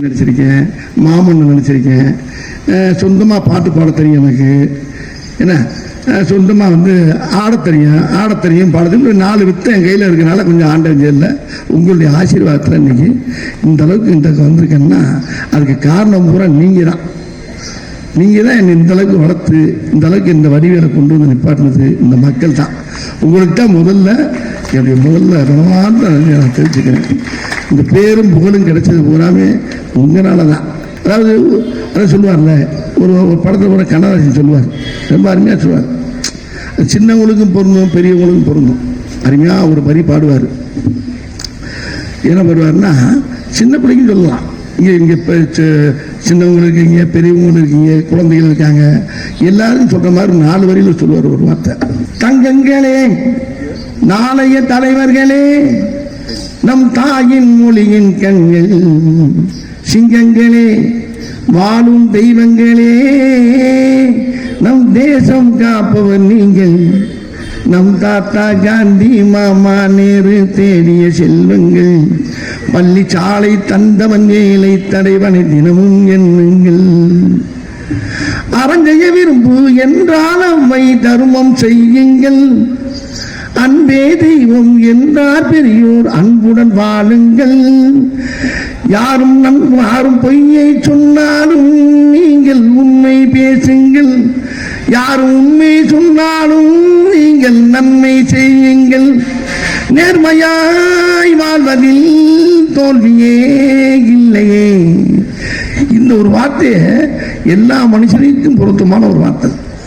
நடிச்சிருக்கேன் மாமன் நடிச்சிருக்கேன் சொந்தமாக பாட்டு பாட தெரியும் எனக்கு. என்ன? சொந்தமாக வந்து ஆட தெரியும் ஆட தெரியும் பாட தெரியும். நாலு வித்தை என் கையில் இருக்கனால கொஞ்சம் ஆண்டவன் இல்லை உங்களுடைய ஆசீர்வாதத்தில் இன்னைக்கு இந்த அளவுக்கு இந்த வந்திருக்கேன்னா அதுக்கு காரணம் பூரா நீங்கள் தான் நீங்கள் தான் என்னை இந்த அளவுக்கு வளர்த்து இந்த அளவுக்கு இந்த வடிவேலை கொண்டு வந்து நிப்பாட்டினது இந்த மக்கள் தான் உங்களுக்கு தான் முதல்ல என்னுடைய முதல்ல ரொம்ப நான் தெரிஞ்சுக்கிறேன். இந்த பேரும் புகழும் கிடைச்சது பூராமே உங்களால தான் அதாவது அதான் சொல்லுவார்ல ஒரு ஒரு படத்தில் கூட கண்ணதாசன் சொல்லுவார். ரொம்ப அருமையாக சொல்லுவார். சின்னவங்களுக்கும் பொருந்தும் பெரியவங்களுக்கும் பொருந்தும். அருமையாக ஒரு வரி பாடுவார். என்ன பாடுவார்னா சின்ன பிள்ளைக்கும் சொல்லலாம். இங்கே இங்கே இப்போ சின்னவங்க இருக்கீங்க பெரியவங்க இருக்கீங்க குழந்தைகள் இருக்காங்க. எல்லாரும் சொல்கிற மாதிரி நாலு வரியில் சொல்லுவார் ஒரு வார்த்தை. தங்கங்களே நாளைய தலைவர்களே நம் தாயின் மொழியின் கண்கள் சிங்கங்களே வாழும் தெய்வங்களே நம் தேசம் காப்பவர் நீங்கள். நம் தாத்தா காந்தி மாமா நேரு தேடிய செல்வங்கள் பள்ளி சாலை தந்தவன் ஏழை தடைவனை தினமும் எண்ணுங்கள். அரங்கைய விரும்பு என்றால் அம்மை தர்மம் செய்யுங்கள். அன்பே தெய்வம் என்றார் பெரியோர் அன்புடன் வாழுங்கள். யாரும் நம் யாரும் பொய்யை சொன்னாலும் நீங்கள் உண்மை பேசுங்கள். யாரும் உண்மை சொன்னாலும் நீங்கள் நன்மை செய்யுங்கள். நேர்மையாய் வாழ்வதில் தோல்வியே இல்லையே. இந்த ஒரு வார்த்தையை எல்லா மனுஷனுக்கும் பொருத்தமான ஒரு வார்த்தை.